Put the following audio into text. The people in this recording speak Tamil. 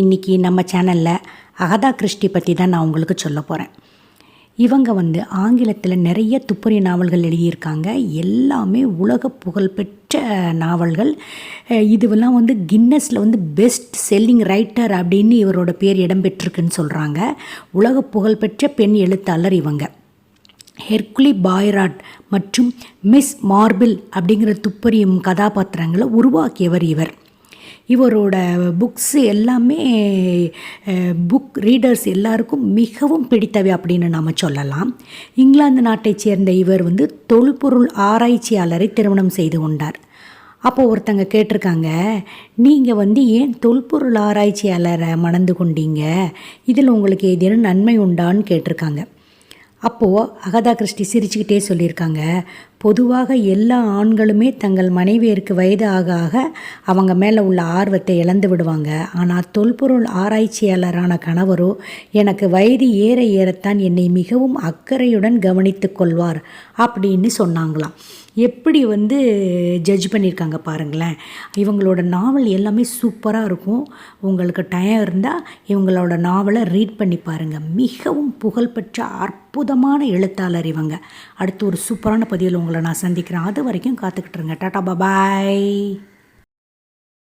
இன்றைக்கி நம்ம சேனலில் அகதா கிறிஸ்டி பற்றி தான் நான் உங்களுக்கு சொல்ல போகிறேன் இவங்க வந்து ஆங்கிலத்தில் நிறைய துப்பறி நாவல்கள் எழுதியிருக்காங்க. எல்லாமே உலக புகழ்பெற்ற நாவல்கள். இதுவெல்லாம் வந்து கின்னஸில் வந்து பெஸ்ட் செல்லிங் ரைட்டர் அப்படின்னு இவரோட பேர் இடம்பெற்றிருக்குன்னு சொல்கிறாங்க உலக புகழ்பெற்ற பெண் எழுத்தாளர் இவங்க. ஹெர்குலி பாய்ராட் மற்றும் மிஸ் மார்பிள் அப்படிங்கிற துப்பறியும் கதாபாத்திரங்களை உருவாக்கியவர் இவர். இவரோட புக்ஸ் எல்லாமே புக் ரீடர்ஸ் எல்லாருக்கும் மிகவும் பிடித்தவை அப்படின்னு நாம் சொல்லலாம். இங்கிலாந்து நாட்டைச் சேர்ந்த இவர் வந்து தொல்பொருள் ஆராய்ச்சியாளரை திருமணம் செய்து கொண்டார். அப்போ ஒருத்தங்க கேட்டிருக்காங்க நீங்கள் வந்து ஏன் தொல்பொருள் ஆராய்ச்சியாளரை மணந்து கொண்டீங்க? இதில் உங்களுக்கு ஏதேனும் நன்மை உண்டான்னு கேட்டிருக்காங்க. அப்போது அகதா கிறிஸ்டி சிரிச்சுக்கிட்டே சொல்லியிருக்காங்க பொதுவாக எல்லா ஆண்களுமே தங்கள் மனைவியருக்கு வயது ஆக ஆக அவங்க மேலே உள்ள ஆர்வத்தை இழந்து விடுவாங்க. ஆனால் தொல்பொருள் ஆராய்ச்சியாளரான கணவரோ எனக்கு வயது ஏற ஏறத்தான் என்னை மிகவும் அக்கறையுடன் கவனித்து கொள்வார் அப்படின்னு சொன்னாங்களாம். எப்படி வந்து ஜட்ஜ் பண்ணியிருக்காங்க பாருங்களேன். இவங்களோட நாவல் எல்லாமே சூப்பராக இருக்கும். உங்களுக்கு டயம் இருந்தால் இவங்களோட நாவலை ரீட் பண்ணி பாருங்கள் மிகவும் புகழ்பெற்ற அற்புதமான எழுத்தாளர் இவங்க. அடுத்து ஒரு சூப்பரான பதிவில் உங்களை நான் சந்திக்கிறேன். அது வரைக்கும் காத்துக்கிட்டுருங்க டாட்டா பபாய்.